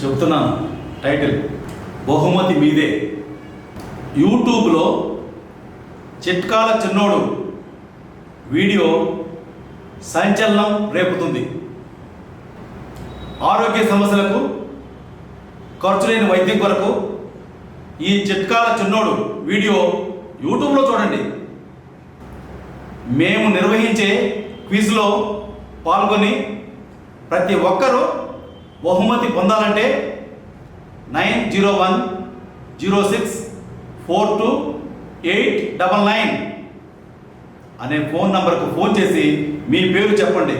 చెప్తున్నాను టైటిల్ బహుమతి మీదే. యూట్యూబ్లో చిట్కాల చిన్నోడు వీడియో సంచలనం రేపుతుంది. ఆరోగ్య సమస్యలకు ఖర్చు లేని వైద్యం కొరకు ఈ చిట్కాల చిన్నోడు వీడియో యూట్యూబ్లో చూడండి. మేము నిర్వహించే క్విజ్లో పాల్గొని ప్రతి ఒక్కరూ బహుమతి పొందాలంటే nine zero one zero six four two eight double nine అనే ఫోన్ నంబర్కు ఫోన్ చేసి మీ పేరు చెప్పండి.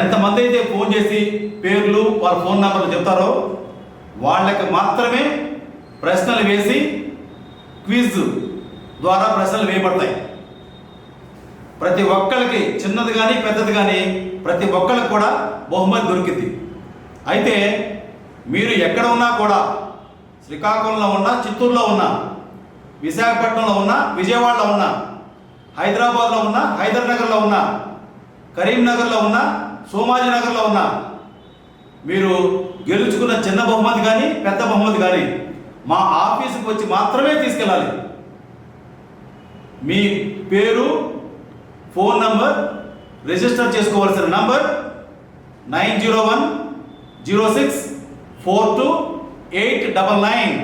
ఎంతమంది అయితే ఫోన్ చేసి పేర్లు వాళ్ళ ఫోన్ నంబర్లు చెప్తారో వాళ్ళకి మాత్రమే ప్రశ్నలు వేసి క్విజ్ ద్వారా ప్రశ్నలు వేయబడతాయి. ప్రతి ఒక్కరికి చిన్నది కానీ పెద్దది కానీ ప్రతి ఒక్కరికి కూడా బహుమతి దొరికింది. అయితే మీరు ఎక్కడ ఉన్నా కూడా శ్రీకాకుళంలో ఉన్నా చిత్తూరులో ఉన్నా విశాఖపట్నంలో ఉన్నా విజయవాడలో ఉన్నా హైదరాబాద్లో ఉన్నా హైదర్నగర్లో ఉన్నా కరీంనగర్లో ఉన్నా సోమాజినగర్లో ఉన్నా మీరు గెలుచుకున్న చిన్న బహుమతి కానీ పెద్ద బహుమతి కానీ మా ఆఫీసుకు వచ్చి మాత్రమే తీసుకెళ్ళాలి. మీ పేరు ఫోన్ నంబర్ రిజిస్టర్ చేసుకోవాల్సిన number nine zero one zero six four two eight double nine.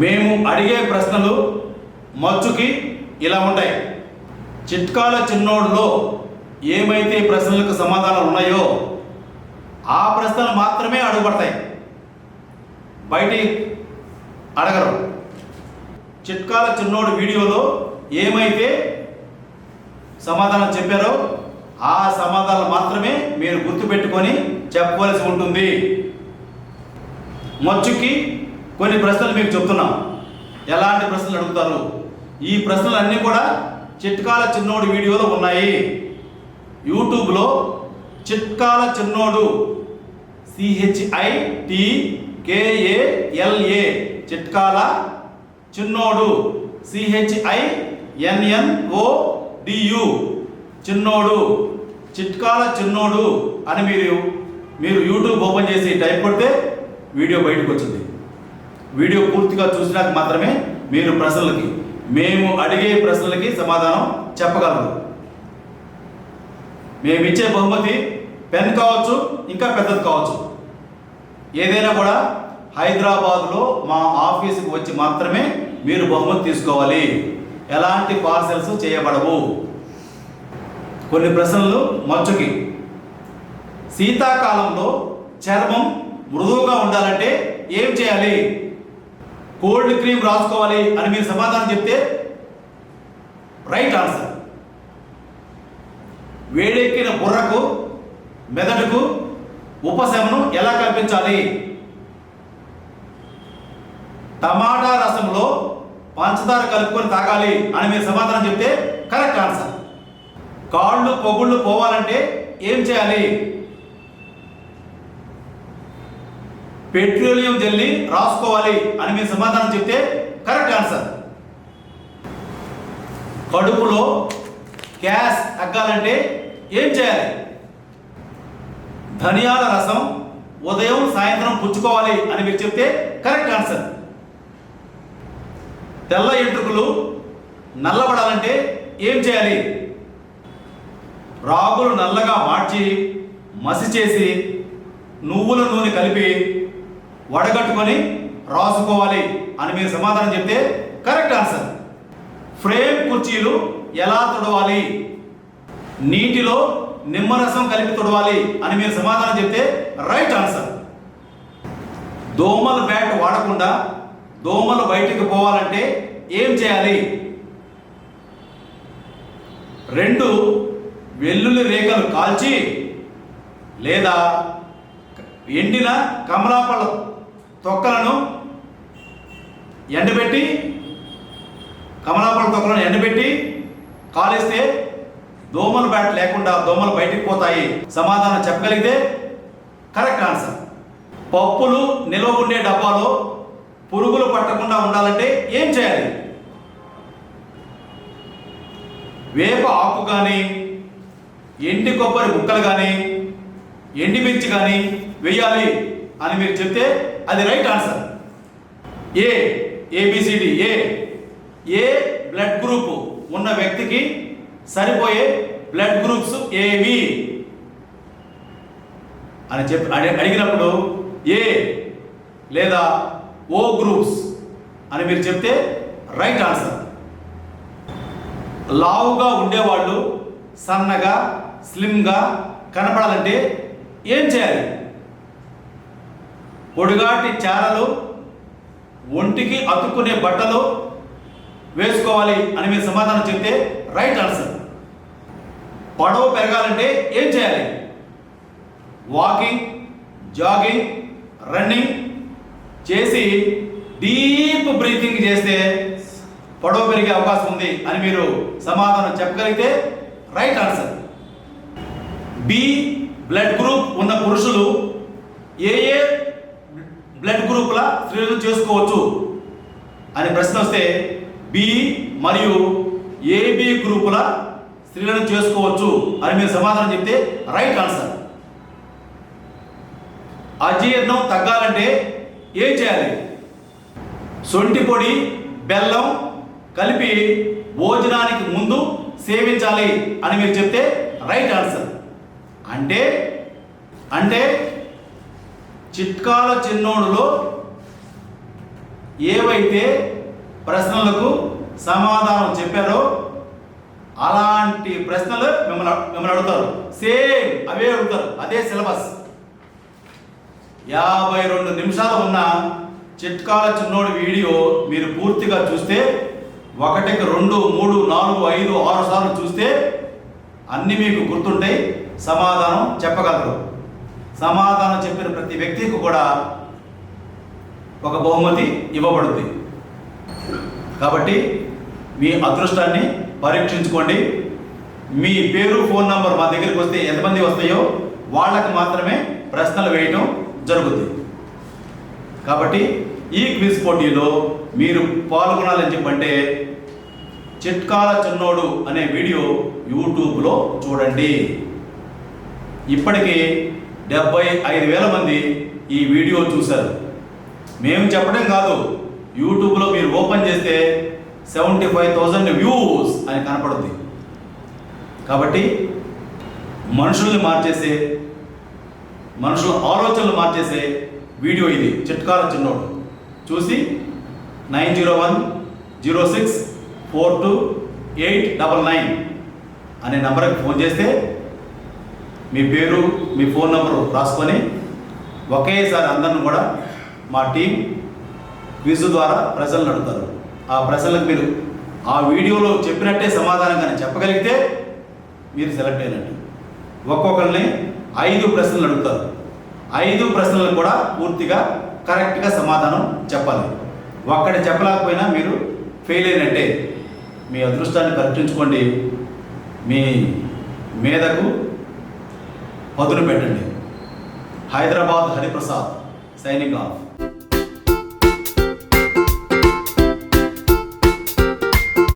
మేము అడిగే ప్రశ్నలు మచ్చుకి ఇలా ఉంటాయి. చిట్కాల చిన్నోడులో ఏమైతే ప్రశ్నలకు సమాధానాలు ఉన్నాయో ఆ ప్రశ్నలు మాత్రమే అడుగుపడతాయి. బయటి అడగరు. చిట్కాల చిన్నోడు వీడియోలో ఏమైతే సమాధానం చెప్పారో ఆ సమాధానం మాత్రమే మీరు గుర్తుపెట్టుకొని చెప్పవలసి ఉంటుంది. మచ్చుకి కొన్ని ప్రశ్నలు మీకు చెప్తున్నాం. ఎలాంటి ప్రశ్నలు అడుగుతారు? ఈ ప్రశ్నలు అన్నీ కూడా చిట్కాల చిన్నోడు వీడియోలో ఉన్నాయి. యూట్యూబ్లో చిట్కాల చిన్నోడు. సిహెచ్ఐ టి కేఏఎల్ఏ చిట్కాల చిన్నోడు. సిహెచ్ఐ ఎన్ఎన్ఓ డియు చిన్నోడు. చిట్కాల చిన్నోడు అని మీరు మీరు యూట్యూబ్ ఓపెన్ చేసి టైప్ కొడితే వీడియో బయటకు వచ్చింది. వీడియో పూర్తిగా చూసినాక మాత్రమే మీరు ప్రశ్నలకి మేము అడిగే ప్రశ్నలకి సమాధానం చెప్పగలరు. మేము ఇచ్చే బహుమతి పెన్ కావచ్చు ఇంకా పెద్దది కావచ్చు. ఏదైనా కూడా హైదరాబాద్లో మా ఆఫీసుకు వచ్చి మాత్రమే మీరు బహుమతి తీసుకోవాలి. ఎలాంటి పార్సెల్స్ చేయబడవు. కొన్ని ప్రశ్నలు మచ్చుకి. శీతాకాలంలో చర్మం మృదువుగా ఉండాలంటే ఏం చేయాలి? కోల్డ్ క్రీమ్ రాసుకోవాలి అని మీరు సమాధానం చెప్తే రైట్ ఆన్సర్. వేడెక్కిన బుర్రకు మెదడుకు ఉపశమనం ఎలా కల్పించాలి? టమాటా రసంలో పంచదార కలుపుకొని తాగాలి అని మీరు సమాధానం చెప్తే కరెక్ట్ ఆన్సర్. కాళ్ళు పొగుళ్ళు పోవాలంటే ఏం చేయాలి? పెట్రోలియం జల్లి రాసుకోవాలి అని మీరు సమాధానం చెప్తే కరెక్ట్ ఆన్సర్. కడుపులో గ్యాస్ తగ్గాలంటే ఏం చేయాలి? ధనియాల రసం ఉదయం సాయంత్రం పుచ్చుకోవాలి అని మీరు చెప్తే కరెక్ట్ ఆన్సర్. తెల్ల ఎంట్రుకలు నల్లబడాలంటే ఏం చేయాలి? రాగులు నల్లగా మార్చి మసి చేసి నువ్వుల నూనె కలిపి వడగట్టుకొని రాసుకోవాలి అని మీరు సమాధానం చెప్తే కరెక్ట్ ఆన్సర్. ఫ్రేమ్ కుర్చీలు ఎలా తుడవాలి? నీటిలో నిమ్మరసం కలిపి తుడవాలి అని మీరు సమాధానం చెప్తే రైట్ ఆన్సర్. దోమల బ్యాట్ వాడకుండా దోమలు బయటికి పోవాలంటే ఏం చేయాలి? రెండు వెల్లుల్లి రేఖలు కాల్చి లేదా ఎండిన కమలాపళ్ళ తొక్కలను ఎండబెట్టి కమలాపళ్ళ తొక్కలను ఎండబెట్టి కాలిస్తే దోమల బ్యాట్ లేకుండా దోమలు బయటికి పోతాయి. సమాధానం చెప్పగలిగితే కరెక్ట్ ఆన్సర్. పప్పులు నిల్వ ఉండే డబ్బాలో పురుగులు పట్టకుండా ఉండాలంటే ఏం చేయాలి? వేప ఆకు కానీ ఎండి కొబ్బరి ముక్కలు కానీ ఎండిమిర్చి కానీ వేయాలి అని మీరు చెప్తే అది right answer. A ABCD A A blood group ఉన్న వ్యక్తికి సరిపోయే బ్లడ్ గ్రూప్స్ ఏవి? అని చెప్పి అడిగినప్పుడు ఏ లేదా ఓ గ్రూప్స్ అని మీరు చెప్తే రైట్ ఆన్సర్. లావుగా ఉండేవాళ్ళు సన్నగా స్లిమ్గా కనపడాలంటే ఏం చేయాలి? పొడిగాటి చారలు ఒంటికి అతుక్కునే బట్టలు వేసుకోవాలి అని మీరు సమాధానం చెప్తే రైట్ ఆన్సర్. పొడవు పెరగాలంటే ఏం చేయాలి? వాకింగ్ జాగింగ్ రన్నింగ్ చేసి డీప్ బ్రీతింగ్ చేస్తే పొడవు పెరిగే అవకాశం ఉంది అని మీరు సమాధానం చెప్పగలిగితే right answer. B blood group ఉన్న పురుషులు ఏ ఏ బ్లడ్ గ్రూపుల స్త్రీలను చేసుకోవచ్చు అని ప్రశ్న వస్తే బి మరియు ఏబి గ్రూపుల స్త్రీలను చేసుకోవచ్చు అని మీరు సమాధానం చెప్తే రైట్ ఆన్సర్. అజీర్ణం తగ్గాలంటే ఏం చేయాలి? సొంటి పొడి బెల్లం కలిపి భోజనానికి ముందు సేవించాలి అని మీరు చెప్తే రైట్ ఆన్సర్. అంటే అంటే చిట్కాల చిన్నోడులో ఏవైతే ప్రశ్నలకు సమాధానం చెప్పారో అలాంటి ప్రశ్నలు మిమ్మల్ని మిమ్మల్ని అడుగుతారు. సేమ్ అవే అడుగుతారు. అదే సిలబస్. యాభై రెండు నిమిషాలు ఉన్న చిట్కాల చిన్నోడి వీడియో మీరు పూర్తిగా చూస్తే ఒకటికి రెండు మూడు నాలుగు ఐదు ఆరు సార్లు చూస్తే అన్నీ మీకు గుర్తుంటాయి. సమాధానం చెప్పగలరు. సమాధానం చెప్పిన ప్రతి వ్యక్తికి కూడా ఒక బహుమతి ఇవ్వబడుతుంది. కాబట్టి మీ అదృష్టాన్ని పరీక్షించుకోండి. మీ పేరు ఫోన్ నంబర్ మా దగ్గరికి వస్తే ఎంతమంది వస్తాయో వాళ్ళకి మాత్రమే ప్రశ్నలు వేయటం జరుగుతుంది. కాబట్టి ఈ క్విజ్ పోటీలో మీరు పాల్గొనాలని చెప్పంటే చిట్కాల చిన్నోడు అనే వీడియో యూట్యూబ్లో చూడండి. ఇప్పటికీ డెబ్బై ఐదు వేల మంది ఈ వీడియో చూశారు. మేము చెప్పడం కాదు యూట్యూబ్లో మీరు ఓపెన్ చేస్తే సెవెంటీ ఫైవ్ థౌజండ్ వ్యూస్ అని కనపడుద్ది. కాబట్టి మనుషుల్ని మార్చేసే మనుషుల ఆలోచనలు మార్చేసే వీడియో ఇది చిట్కాల చిన్నోడు. చూసి nine zero one zero six four two eight double nine అనే నెంబర్కి ఫోన్ చేస్తే మీ పేరు మీ ఫోన్ నెంబరు రాసుకొని ఒకేసారి అందరిని కూడా మా టీం క్విజ్ ద్వారా ప్రశ్నలు అడుగుతారు ఆ ప్రశ్నలకు మీరు ఆ వీడియోలో చెప్పినట్టే సమాధానం కానీ చెప్పగలిగితే మీరు సెలెక్ట్ అయినట్టు. ఒక్కొక్కరిని ఐదు ప్రశ్నలు అడుగుతారు ఐదు ప్రశ్నలకు కూడా పూర్తిగా కరెక్ట్గా సమాధానం చెప్పాలి. ఒక్కటి చెప్పలేకపోయినా మీరు ఫెయిల్ అయినట్టే. మీ అదృష్టాన్ని పరీక్షించుకోండి. మీ మీదకు పదును పెట్టండి హైదరాబాద్ హరిప్రసాద్ సైనింగ్ ఆఫ్